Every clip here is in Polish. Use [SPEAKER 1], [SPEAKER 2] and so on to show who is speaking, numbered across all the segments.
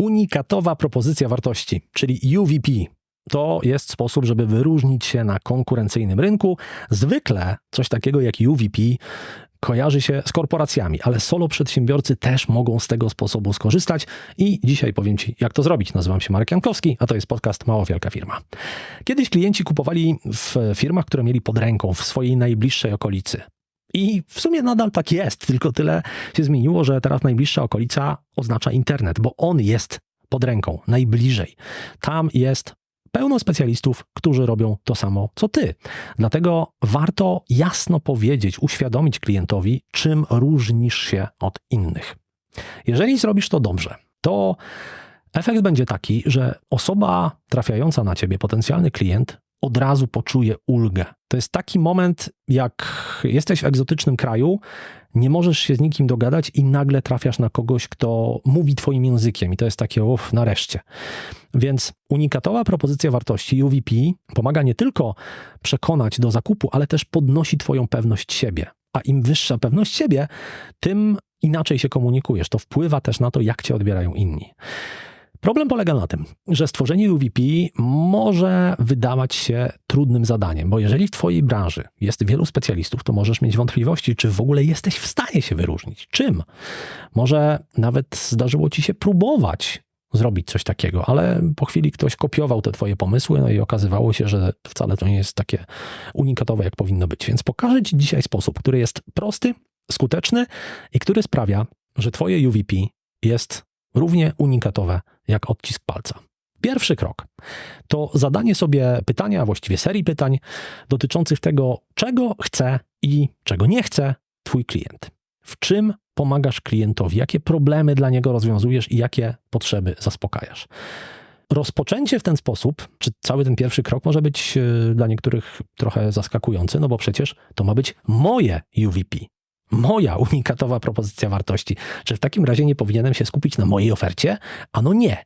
[SPEAKER 1] Unikatowa propozycja wartości, czyli UVP. To jest sposób, żeby wyróżnić się na konkurencyjnym rynku. Zwykle coś takiego jak UVP kojarzy się z korporacjami, ale solo przedsiębiorcy też mogą z tego sposobu skorzystać i dzisiaj powiem Ci, jak to zrobić. Nazywam się Marek Jankowski, a to jest podcast Mało Wielka Firma. Kiedyś klienci kupowali w firmach, które mieli pod ręką, w swojej najbliższej okolicy. I w sumie nadal tak jest, tylko tyle się zmieniło, że teraz najbliższa okolica oznacza internet, bo on jest pod ręką, najbliżej. Tam jest pełno specjalistów, którzy robią to samo co ty. Dlatego warto jasno powiedzieć, uświadomić klientowi, czym różnisz się od innych. Jeżeli zrobisz to dobrze, to efekt będzie taki, że osoba trafiająca na ciebie, potencjalny klient, od razu poczuje ulgę. To jest taki moment, jak jesteś w egzotycznym kraju, nie możesz się z nikim dogadać i nagle trafiasz na kogoś, kto mówi twoim językiem i to jest takie uff, nareszcie. Więc unikatowa propozycja wartości UVP pomaga nie tylko przekonać do zakupu, ale też podnosi twoją pewność siebie. A im wyższa pewność siebie, tym inaczej się komunikujesz. To wpływa też na to, jak cię odbierają inni. Problem polega na tym, że stworzenie UVP może wydawać się trudnym zadaniem, bo jeżeli w Twojej branży jest wielu specjalistów, to możesz mieć wątpliwości, czy w ogóle jesteś w stanie się wyróżnić. Czym? Może nawet zdarzyło Ci się próbować zrobić coś takiego, ale po chwili ktoś kopiował te Twoje pomysły, no i okazywało się, że wcale to nie jest takie unikatowe, jak powinno być. Więc pokażę Ci dzisiaj sposób, który jest prosty, skuteczny i który sprawia, że Twoje UVP jest równie unikatowe jak odcisk palca. Pierwszy krok to zadanie sobie pytania, właściwie serii pytań dotyczących tego, czego chce i czego nie chce Twój klient. W czym pomagasz klientowi, jakie problemy dla niego rozwiązujesz i jakie potrzeby zaspokajasz. Rozpoczęcie w ten sposób, czy cały ten pierwszy krok może być e, dla niektórych trochę zaskakujący, no bo przecież to ma być moje UVP, moja unikatowa propozycja wartości. Czy w takim razie nie powinienem się skupić na mojej ofercie? Ano nie.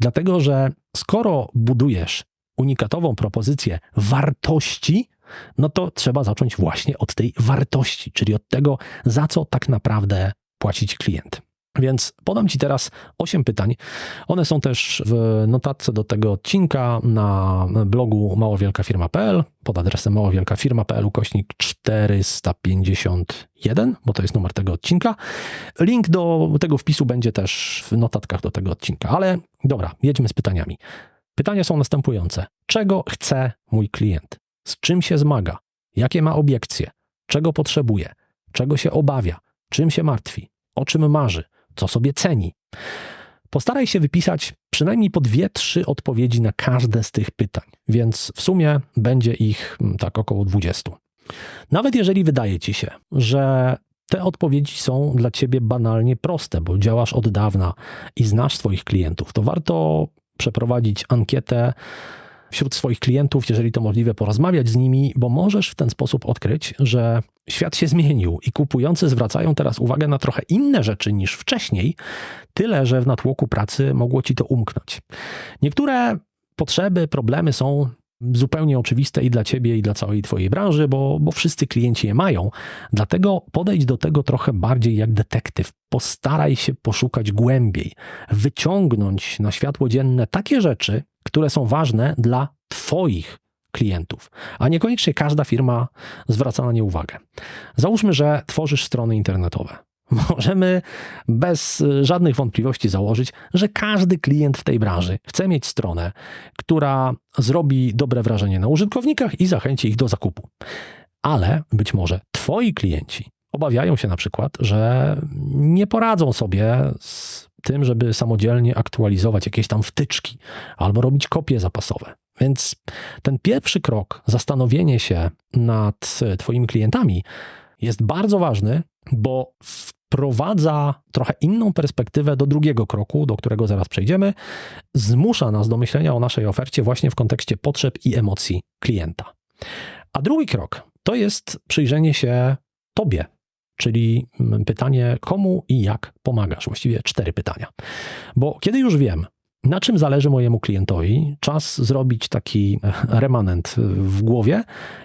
[SPEAKER 1] Dlatego, że skoro budujesz unikatową propozycję wartości, no to trzeba zacząć właśnie od tej wartości, czyli od tego, za co tak naprawdę płacić klient. Więc podam Ci teraz 8 pytań. One są też w notatce do tego odcinka na blogu małowielkafirma.pl pod adresem małowielkafirma.pl ukośnik 451, bo to jest numer tego odcinka. Link do tego wpisu będzie też w notatkach do tego odcinka. Ale dobra, jedźmy z pytaniami. Pytania są następujące. Czego chce mój klient? Z czym się zmaga? Jakie ma obiekcje? Czego potrzebuje? Czego się obawia? Czym się martwi? O czym marzy? Co sobie ceni. Postaraj się wypisać przynajmniej po dwie, trzy odpowiedzi na każde z tych pytań, więc w sumie będzie ich mm, tak około 20. Nawet jeżeli wydaje ci się, że te odpowiedzi są dla ciebie banalnie proste, bo działasz od dawna i znasz swoich klientów, to warto przeprowadzić ankietę wśród swoich klientów, jeżeli to możliwe, porozmawiać z nimi, bo możesz w ten sposób odkryć, że świat się zmienił i kupujący zwracają teraz uwagę na trochę inne rzeczy niż wcześniej, tyle że w natłoku pracy mogło ci to umknąć. Niektóre potrzeby, problemy są zupełnie oczywiste i dla ciebie, i dla całej twojej branży, bo, bo wszyscy klienci je mają. Dlatego podejdź do tego trochę bardziej jak detektyw. Postaraj się poszukać głębiej, wyciągnąć na światło dzienne takie rzeczy, które są ważne dla Twoich klientów, a niekoniecznie każda firma zwraca na nie uwagę. Załóżmy, że tworzysz strony internetowe. Możemy bez żadnych wątpliwości założyć, że każdy klient w tej branży chce mieć stronę, która zrobi dobre wrażenie na użytkownikach i zachęci ich do zakupu. Ale być może Twoi klienci obawiają się na przykład, że nie poradzą sobie z tym, żeby samodzielnie aktualizować jakieś tam wtyczki albo robić kopie zapasowe. Więc ten pierwszy krok, zastanowienie się nad Twoimi klientami, jest bardzo ważny, bo wprowadza trochę inną perspektywę do drugiego kroku, do którego zaraz przejdziemy, zmusza nas do myślenia o naszej ofercie właśnie w kontekście potrzeb i emocji klienta. A drugi krok to jest przyjrzenie się Tobie, czyli mm, pytanie, komu i jak pomagasz. Właściwie cztery pytania. Bo kiedy już wiem, na czym zależy mojemu klientowi, czas zrobić taki e, remanent w głowie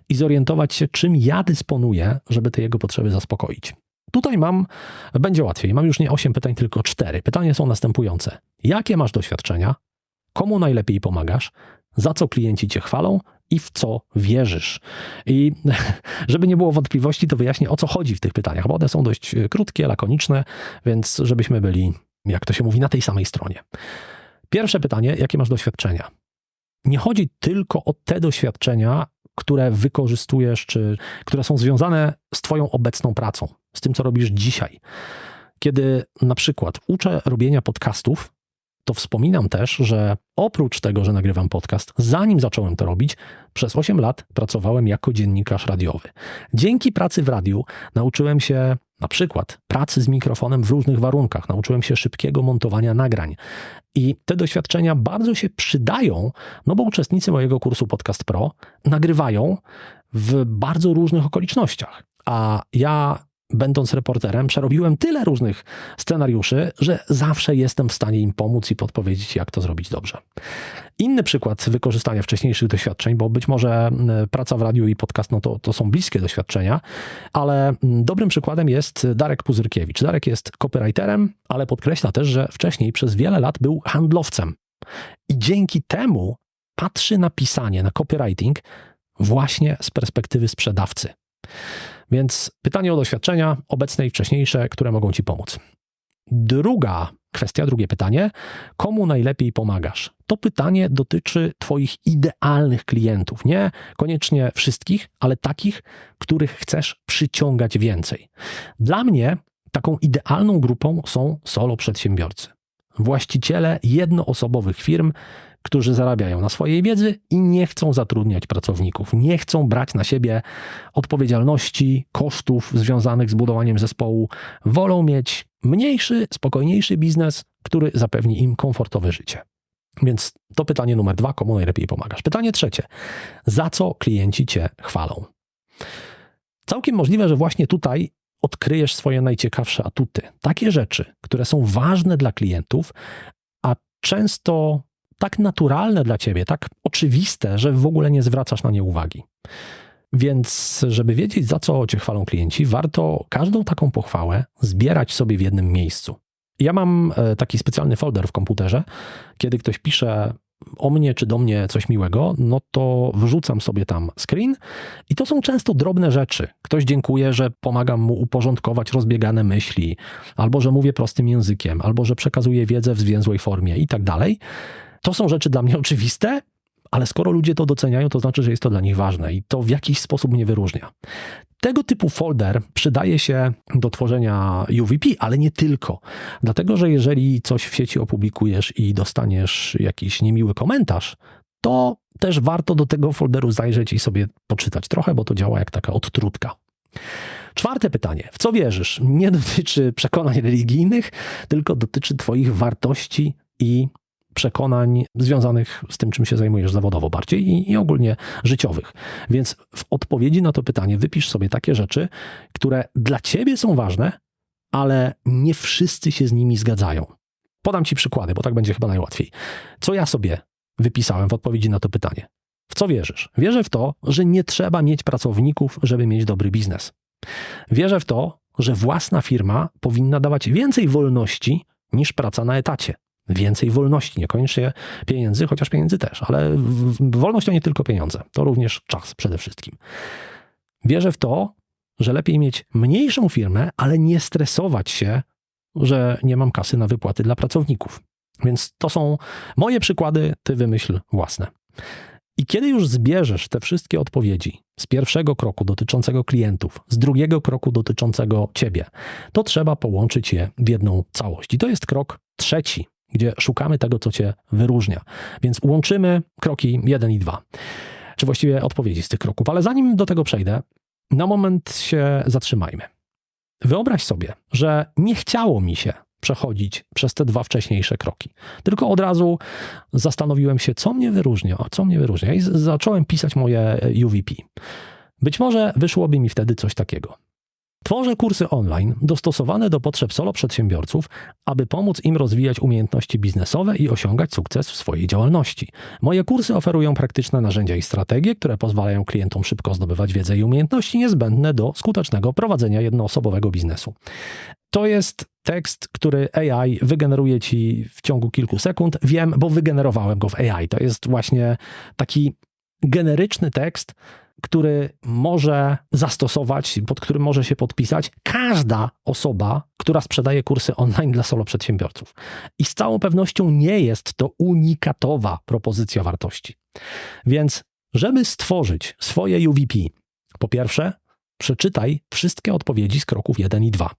[SPEAKER 1] i zorientować się, czym ja dysponuję, żeby te jego potrzeby zaspokoić. Tutaj mam, będzie łatwiej. Mam już nie 8 pytań, tylko 4. Pytania są następujące. Jakie masz doświadczenia? Komu najlepiej pomagasz? Za co klienci cię chwalą? I w co wierzysz? I żeby nie było wątpliwości, to wyjaśnię o co chodzi w tych pytaniach, bo one są dość e, krótkie, lakoniczne, więc żebyśmy byli, jak to się mówi, na tej samej stronie. Pierwsze pytanie: jakie masz doświadczenia? Nie chodzi tylko o te doświadczenia, które wykorzystujesz, czy które są związane z Twoją obecną pracą, z tym, co robisz dzisiaj. Kiedy na przykład uczę robienia podcastów, to wspominam też, że oprócz tego, że nagrywam podcast, zanim zacząłem to robić, przez 8 lat pracowałem jako dziennikarz radiowy. Dzięki pracy w radiu nauczyłem się na przykład pracy z mikrofonem w różnych warunkach, nauczyłem się szybkiego montowania nagrań. I te doświadczenia bardzo się przydają, no bo uczestnicy mojego kursu Podcast Pro nagrywają w bardzo różnych okolicznościach. A ja będąc reporterem, przerobiłem tyle różnych scenariuszy, że zawsze jestem w stanie im pomóc i podpowiedzieć, jak to zrobić dobrze. Inny przykład wykorzystania wcześniejszych doświadczeń, bo być może praca w radiu i podcast no to, to są bliskie doświadczenia, ale dobrym przykładem jest Darek Puzyrkiewicz. Darek jest copywriterem, ale podkreśla też, że wcześniej przez wiele lat był handlowcem. I dzięki temu patrzy na pisanie, na copywriting właśnie z perspektywy sprzedawcy. Więc pytanie o doświadczenia, obecne i wcześniejsze, które mogą Ci pomóc. Druga kwestia, drugie pytanie, komu najlepiej pomagasz? To pytanie dotyczy Twoich idealnych klientów. Nie koniecznie wszystkich, ale takich, których chcesz przyciągać więcej. Dla mnie taką idealną grupą są solo przedsiębiorcy. Właściciele jednoosobowych firm, którzy zarabiają na swojej wiedzy i nie chcą zatrudniać pracowników, nie chcą brać na siebie odpowiedzialności, kosztów związanych z budowaniem zespołu, wolą mieć mniejszy, spokojniejszy biznes, który zapewni im komfortowe życie. Więc to pytanie numer dwa, komu najlepiej pomagasz. Pytanie trzecie, za co klienci cię chwalą? Całkiem możliwe, że właśnie tutaj odkryjesz swoje najciekawsze atuty. Takie rzeczy, które są ważne dla klientów, a często tak naturalne dla ciebie, tak oczywiste, że w ogóle nie zwracasz na nie uwagi. Więc, żeby wiedzieć, za co cię chwalą klienci, warto każdą taką pochwałę zbierać sobie w jednym miejscu. Ja mam e, taki specjalny folder w komputerze. Kiedy ktoś pisze o mnie czy do mnie coś miłego, no to wrzucam sobie tam screen i to są często drobne rzeczy. Ktoś dziękuje, że pomagam mu uporządkować rozbiegane myśli, albo że mówię prostym językiem, albo że przekazuję wiedzę w zwięzłej formie i tak dalej. To są rzeczy dla mnie oczywiste, ale skoro ludzie to doceniają, to znaczy, że jest to dla nich ważne i to w jakiś sposób mnie wyróżnia. Tego typu folder przydaje się do tworzenia UVP, ale nie tylko. Dlatego, że jeżeli coś w sieci opublikujesz i dostaniesz jakiś niemiły komentarz, to też warto do tego folderu zajrzeć i sobie poczytać trochę, bo to działa jak taka odtrutka. Czwarte pytanie. W co wierzysz? Nie dotyczy przekonań religijnych, tylko dotyczy Twoich wartości i przekonań związanych z tym, czym się zajmujesz zawodowo bardziej i, i, ogólnie życiowych. Więc w odpowiedzi na to pytanie wypisz sobie takie rzeczy, które dla ciebie są ważne, ale nie wszyscy się z nimi zgadzają. Podam ci przykłady, bo tak będzie chyba najłatwiej. Co ja sobie wypisałem w odpowiedzi na to pytanie? W co wierzysz? Wierzę w to, że nie trzeba mieć pracowników, żeby mieć dobry biznes. Wierzę w to, że własna firma powinna dawać więcej wolności niż praca na etacie więcej wolności, niekoniecznie pieniędzy, chociaż pieniędzy też, ale wolność to nie tylko pieniądze, to również czas przede wszystkim. Wierzę w to, że lepiej mieć mniejszą firmę, ale nie stresować się, że nie mam kasy na wypłaty dla pracowników. Więc to są moje przykłady, ty wymyśl własne. I kiedy już zbierzesz te wszystkie odpowiedzi z pierwszego kroku dotyczącego klientów, z drugiego kroku dotyczącego ciebie, to trzeba połączyć je w jedną całość. I to jest krok trzeci gdzie szukamy tego, co cię wyróżnia. Więc łączymy kroki 1 i 2, czy właściwie odpowiedzi z tych kroków. Ale zanim do tego przejdę, na moment się zatrzymajmy. Wyobraź sobie, że nie chciało mi się przechodzić przez te dwa wcześniejsze kroki. Tylko od razu zastanowiłem się, co mnie wyróżnia, co mnie wyróżnia i zacząłem pisać moje UVP. Być może wyszłoby mi wtedy coś takiego. Tworzę kursy online dostosowane do potrzeb solo przedsiębiorców, aby pomóc im rozwijać umiejętności biznesowe i osiągać sukces w swojej działalności. Moje kursy oferują praktyczne narzędzia i strategie, które pozwalają klientom szybko zdobywać wiedzę i umiejętności niezbędne do skutecznego prowadzenia jednoosobowego biznesu. To jest tekst, który AI wygeneruje ci w ciągu kilku sekund. Wiem, bo wygenerowałem go w AI. To jest właśnie taki generyczny tekst, który może zastosować, pod którym może się podpisać każda osoba, która sprzedaje kursy online dla solo przedsiębiorców. I z całą pewnością nie jest to unikatowa propozycja wartości. Więc, żeby stworzyć swoje UVP, po pierwsze, przeczytaj wszystkie odpowiedzi z kroków 1 i 2.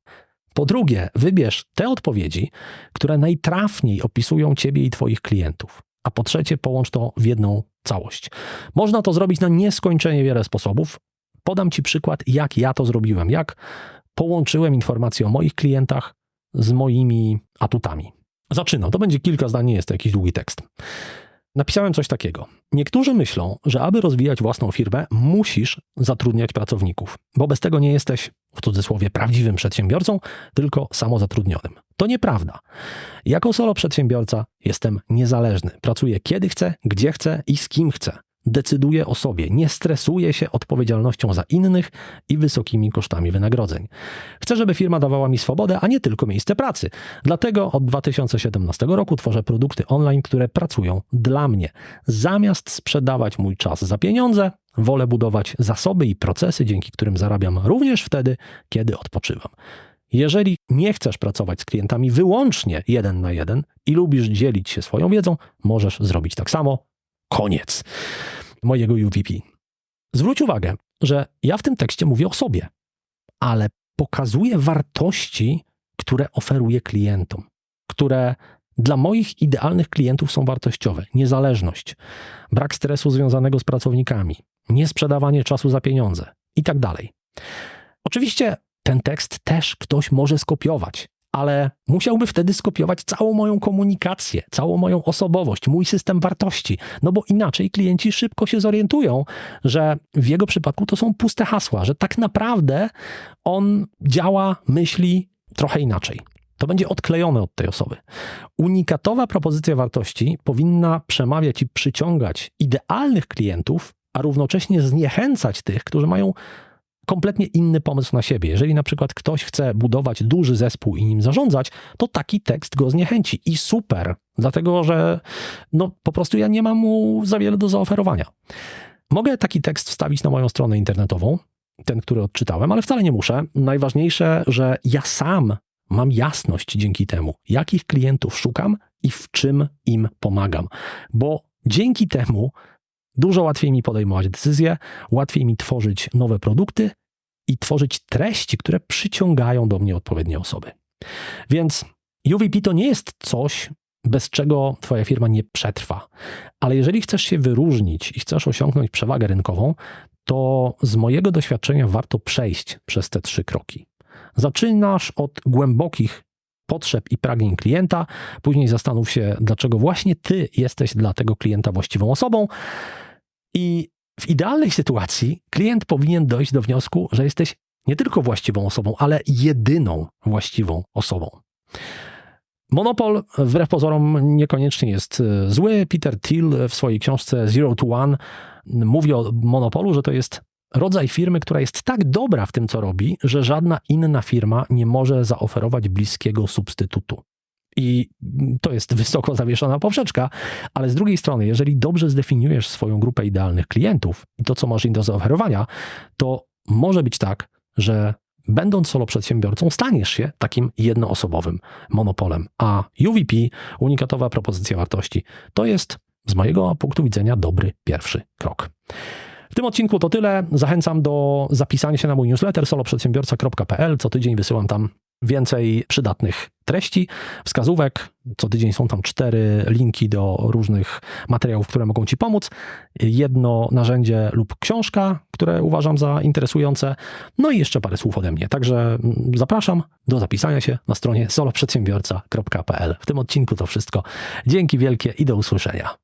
[SPEAKER 1] Po drugie, wybierz te odpowiedzi, które najtrafniej opisują Ciebie i Twoich klientów. A po trzecie, połącz to w jedną całość. Można to zrobić na nieskończenie wiele sposobów. Podam Ci przykład, jak ja to zrobiłem, jak połączyłem informacje o moich klientach z moimi atutami. Zaczynam. To będzie kilka zdań, nie jest to jakiś długi tekst. Napisałem coś takiego. Niektórzy myślą, że aby rozwijać własną firmę, musisz zatrudniać pracowników, bo bez tego nie jesteś, w cudzysłowie, prawdziwym przedsiębiorcą, tylko samozatrudnionym. To nieprawda. Jako solo przedsiębiorca jestem niezależny. Pracuję kiedy chcę, gdzie chcę i z kim chcę. Decyduję o sobie, nie stresuję się odpowiedzialnością za innych i wysokimi kosztami wynagrodzeń. Chcę, żeby firma dawała mi swobodę, a nie tylko miejsce pracy. Dlatego od 2017 roku tworzę produkty online, które pracują dla mnie. Zamiast sprzedawać mój czas za pieniądze, wolę budować zasoby i procesy, dzięki którym zarabiam również wtedy, kiedy odpoczywam. Jeżeli nie chcesz pracować z klientami wyłącznie jeden na jeden i lubisz dzielić się swoją wiedzą, możesz zrobić tak samo. Koniec mojego UVP. Zwróć uwagę, że ja w tym tekście mówię o sobie, ale pokazuję wartości, które oferuję klientom, które dla moich idealnych klientów są wartościowe. Niezależność, brak stresu związanego z pracownikami, niesprzedawanie czasu za pieniądze i tak dalej. Oczywiście ten tekst też ktoś może skopiować, ale musiałby wtedy skopiować całą moją komunikację, całą moją osobowość, mój system wartości, no bo inaczej klienci szybko się zorientują, że w jego przypadku to są puste hasła, że tak naprawdę on działa, myśli trochę inaczej. To będzie odklejone od tej osoby. Unikatowa propozycja wartości powinna przemawiać i przyciągać idealnych klientów, a równocześnie zniechęcać tych, którzy mają kompletnie inny pomysł na siebie. Jeżeli na przykład ktoś chce budować duży zespół i nim zarządzać, to taki tekst go zniechęci i super, dlatego że no, po prostu ja nie mam mu za wiele do zaoferowania. Mogę taki tekst wstawić na moją stronę internetową, ten, który odczytałem, ale wcale nie muszę. Najważniejsze, że ja sam mam jasność dzięki temu, jakich klientów szukam i w czym im pomagam, bo dzięki temu Dużo łatwiej mi podejmować decyzje, łatwiej mi tworzyć nowe produkty i tworzyć treści, które przyciągają do mnie odpowiednie osoby. Więc UVP to nie jest coś, bez czego Twoja firma nie przetrwa. Ale jeżeli chcesz się wyróżnić i chcesz osiągnąć przewagę rynkową, to z mojego doświadczenia warto przejść przez te trzy kroki. Zaczynasz od głębokich potrzeb i pragnień klienta, później zastanów się, dlaczego właśnie Ty jesteś dla tego klienta właściwą osobą. I w idealnej sytuacji klient powinien dojść do wniosku, że jesteś nie tylko właściwą osobą, ale jedyną właściwą osobą. Monopol wbrew pozorom niekoniecznie jest e, zły. Peter Thiel w swojej książce Zero to One mówi o monopolu, że to jest rodzaj firmy, która jest tak dobra w tym, co robi, że żadna inna firma nie może zaoferować bliskiego substytutu. I to jest wysoko zawieszona poprzeczka, ale z drugiej strony, jeżeli dobrze zdefiniujesz swoją grupę idealnych klientów i to, co masz im do zaoferowania, to może być tak, że będąc solo przedsiębiorcą, staniesz się takim jednoosobowym monopolem. A UVP, unikatowa propozycja wartości, to jest z mojego punktu widzenia dobry pierwszy krok. W tym odcinku to tyle. Zachęcam do zapisania się na mój newsletter soloprzedsiębiorca.pl. Co tydzień wysyłam tam więcej przydatnych treści, wskazówek. Co tydzień są tam cztery linki do różnych materiałów, które mogą Ci pomóc. Jedno narzędzie lub książka, które uważam za interesujące. No i jeszcze parę słów ode mnie. Także mm, zapraszam do zapisania się na stronie soloprzedsiębiorca.pl. W tym odcinku to wszystko. Dzięki wielkie i do usłyszenia.